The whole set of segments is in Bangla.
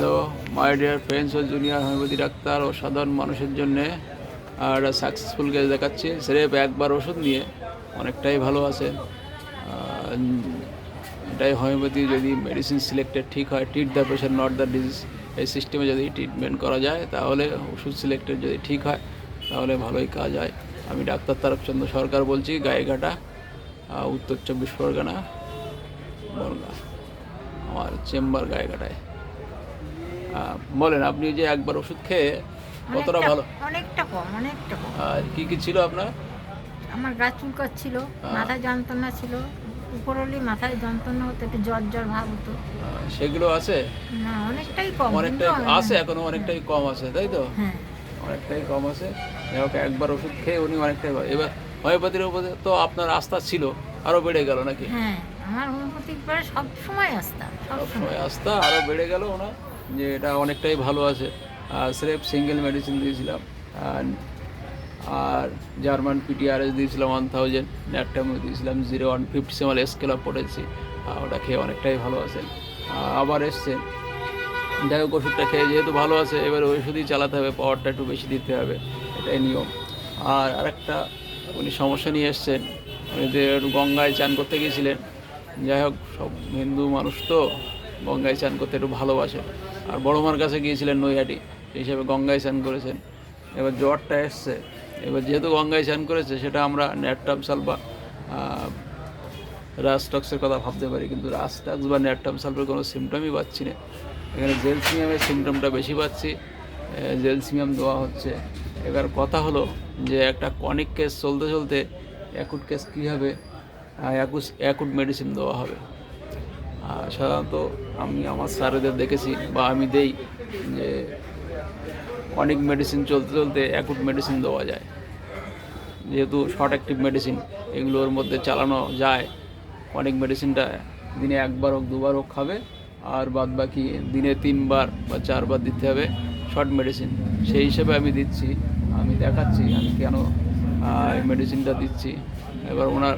হ্যালো মাই ডিয়ার ফ্রেন্ডস ও জুনিয়র হোমিওপ্যাথি ডাক্তার ও সাধারণ মানুষের জন্যে আর সাকসেসফুল কেস দেখাচ্ছি। স্রেফ একবার ওষুধ নিয়ে অনেকটাই ভালো আছে। এটাই হোমিওপ্যাথি যদি মেডিসিন সিলেক্টেড ঠিক হয় treat the patient not the disease এই সিস্টেমে যদি ট্রিটমেন্ট করা যায়, তাহলে ওষুধ সিলেক্টেড যদি ঠিক হয়, তাহলে ভালোই কাজ হয়। আমি ডাক্তার তারকচন্দ্র সরকার বলছি গায়েঘাটা উত্তর চব্বিশ পরগনা, বনগা, আমার চেম্বার গায়েঘাটায় বলেন আপনি যে একবার ওষুধ খেয়ে কতটা ভালো? অনেকটা কম অনেকটা কম। আর কি কি ছিল আপনার? আমার গা চুলকাচ্ছিল। মাথায় যন্ত্রণা ছিল উপরলি মাথায় যন্ত্রণা হতো একটু জ্বর জ্বর ভাব হতো। সেগুলো আছে? না অনেকটাই কম অনেকটাই আছে এখনও অনেকটাই কম আছে তাই তো? হ্যাঁ। অনেকটাই কম আছে। যাই হোক একবার ওষুধ খেয়ে উনি অনেকটাই। এবার হোমিওপ্যাথির উপরে তো আপনার আস্থা ছিল আরও বেড়ে গেল নাকি? হ্যাঁ আমার হোমিওপ্যাথিক পরে সব সময় আসতাম সব সময় আস্থা আরও বেড়ে গেল ওনার? যে এটা অনেকটাই ভালো আছে। স্রেফ সিঙ্গেল মেডিসিন দিয়েছিলাম। আর জার্মান পিটিআরএস দিয়েছিলাম ওয়ান থাউজেন্ড ন্যাটটামো দিয়েছিলাম জিরো ওয়ান ফিফটি সেমাল স্কেল অফ পড়েছি ওটা খেয়ে অনেকটাই ভালো আহ, আবার এসছেন যাই হোক ওষুধটা খেয়ে যেহেতু ভালো আছে এবার ওষুধই চালাতে হবে পাওয়ারটা একটু বেশি দিতে হবে। এটাই নিয়ম। আর আরেকটা উনি সমস্যা নিয়ে এসছেন। উনি যে গঙ্গায় চান করতে গিয়েছিলেন। যাই হোক সব হিন্দু মানুষ তো গঙ্গায় চান করতে একটু ভালোবাসে। আর বড় মার কাছে গিয়েছিলেন নৈহাটি, সেই হিসাবে গঙ্গায় স্নান করেছেন। এবার জ্বরটা এসছে। এবার যেহেতু গঙ্গায় স্নান করেছে, সেটা আমরা ন্যাটটামসাল বা রাস্টক্সের কথা ভাবতে পারি, কিন্তু রাস্টক্স বা ন্যাটটামসালফের কোনো সিমটমই পাচ্ছি না। এখানে জেলসিমিয়ামের সিমটমটা বেশি পাচ্ছি। জেলসিমিয়াম দেওয়া হচ্ছে। এবার কথা হলো যে একটা কনিক কেস চলতে চলতে অ্যাকুট কেস কী হবে? অ্যাকুট মেডিসিন দেওয়া হবে। সাধারণত আমি আমার স্যারেদের দেখেছি বা আমি দেই যে অনেক মেডিসিন চলতে চলতে অ্যাকুট মেডিসিন দেওয়া যায়। যেহেতু শর্ট অ্যাক্টিভ মেডিসিন এগুলোর মধ্যে চালানো যায়। অনেক মেডিসিনটা দিনে একবার হোক, দুবার হোক খাবে, আর বাদ বাকি দিনে তিনবার বা চারবার দিতে হবে শর্ট মেডিসিন সেই হিসেবে আমি দিচ্ছি, আমি দেখাচ্ছি আমি কেন এই মেডিসিনটা দিচ্ছি। এবার ওনার,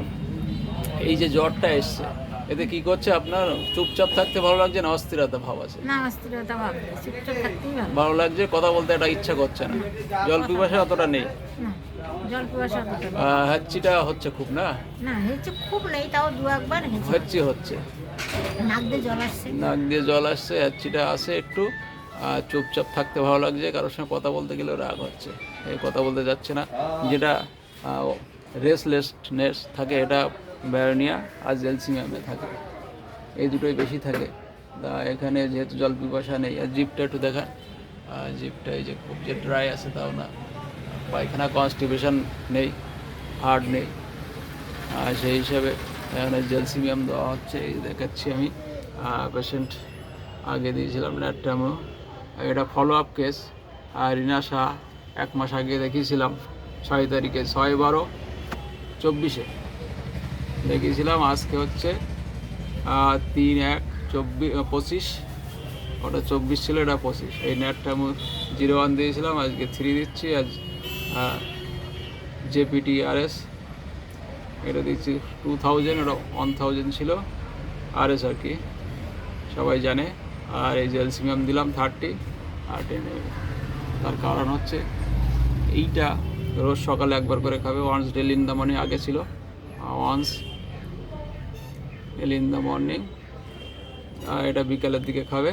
এই যে জ্বরটা এসছে এতে কি করছে আপনার? চুপচাপ থাকতে ভালো লাগছে না অস্থিরতা ভাব আছে? না অস্থিরতা ভাব চুপচাপ থাকতেই ভালো। ভালো লাগছে কথা বলতে একটা ইচ্ছা করছে না। জল পিপাসা অতটা নেই। জল পিপাসা হ্যাচ্ছিটা হচ্ছে খুব না? না হেঁচে খুব নেই তাও দু একবার হেঁচে। হচ্ছে হচ্ছে। নাক দিয়ে জল আসছে। নাক দিয়ে জল আসছে হ্যাচ্ছিটা আসে একটু। আর চুপচাপ থাকতে ভালো লাগছে কারোর সঙ্গে কথা বলতে গেলেও রাগ হচ্ছে। এই কথা বলতে যাচ্ছে না। যেটা রেসলেসনেস থাকে এটা ব্যারোনিয়া আর জেলসিমিয়ামে থাকে। এই দুটোই বেশি থাকে। তা এখানে যেহেতু জল পিপাসা নেই, আর জিপটা একটু দেখান। জিপটা এই যে খুব যে ড্রাই আছে তাও না। পায়খানা কনস্টিপেশন নেই হার্ড নেই। আর সেই হিসাবে এখানে জেলসিমিয়াম দেওয়া হচ্ছে, এই দেখাচ্ছি আমি। পেশেন্ট আগে দিয়েছিলাম ন্যাট্রামো। এটা ফলো আপ কেস আর রিনা শাহ এক মাস আগে দেখিয়েছিলাম, ছয় তারিখে, ছয় বারো, চব্বিশে। দেখিয়েছিলাম, আজকে হচ্ছে তিন এক চব্বিশ পঁচিশ। ওটা চব্বিশ ছিল, এটা পঁচিশ। এই নেটটা আমি জিরো ওয়ান দিয়েছিলাম, আজকে থ্রি দিচ্ছি, আজ জেপিটি আরএস এটা দিচ্ছি টু থাউজেন্ড ওটা ওয়ান থাউজেন্ড ছিল আরএস আর কি। সবাই জানে। আর এই জেলসিমিয়াম দিলাম থার্টি আর টেন তার কারণ হচ্ছে, এইটা রোজ সকালে একবার করে খাবে once daily in the morning আগে ছিল once daily in the morning আর এটা বিকালের দিকে খাবে।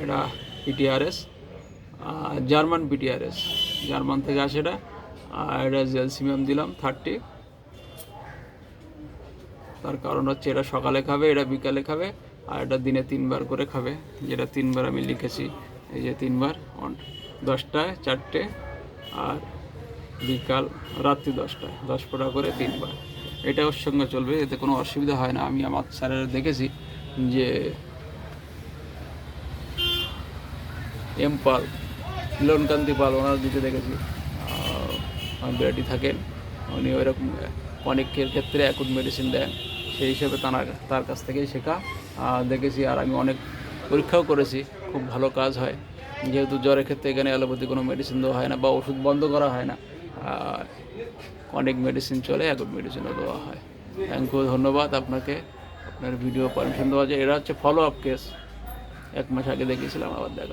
এটা পিটিআরএস জার্মান পিটিআরএস জার্মান থেকে আসে এটা। আর এটা জেলসিমিয়াম দিলাম থার্টি তার কারণ হচ্ছে এটা সকালে খাবে, এটা বিকালে খাবে, আর এটা দিনে তিনবার করে খাবে। যেটা তিনবার আমি লিখেছি, এই যে তিনবার অন- দশটায় চারটে, আর বিকাল রাত্রি দশটায়, দশ ফোঁটা করে তিনবার। এটা ওর সঙ্গে চলবে, এতে কোনো অসুবিধা হয় না। আমি আমার স্যারের দেখেছি যে এম পাল মিলনকান্তি পাল, ওনার দিকে দেখেছি। বিরাটি থাকেন, উনি ওইরকম অনেকের ক্ষেত্রে অ্যাকুট মেডিসিন দেন, সেই হিসেবে তার তার কাছ থেকেই শেখা। দেখেছি, আর আমি অনেক পরীক্ষাও করেছি, খুব ভালো কাজ হয়। যেহেতু জ্বরের ক্ষেত্রে এখানে অ্যালোপ্যাথি কোনো মেডিসিন দেওয়া হয় না বা ওষুধ বন্ধ করা হয় না। অনেক মেডিসিন চলে অ্যাকুট মেডিসিনও দেওয়া হয়। থ্যাংক ইউ ধন্যবাদ আপনাকে। আপনার ভিডিও পারমিশন দেওয়া যায়। এরা হচ্ছে ফলো আপ কেস এক মাস আগে দেখিয়েছিলাম, আবার দেখা।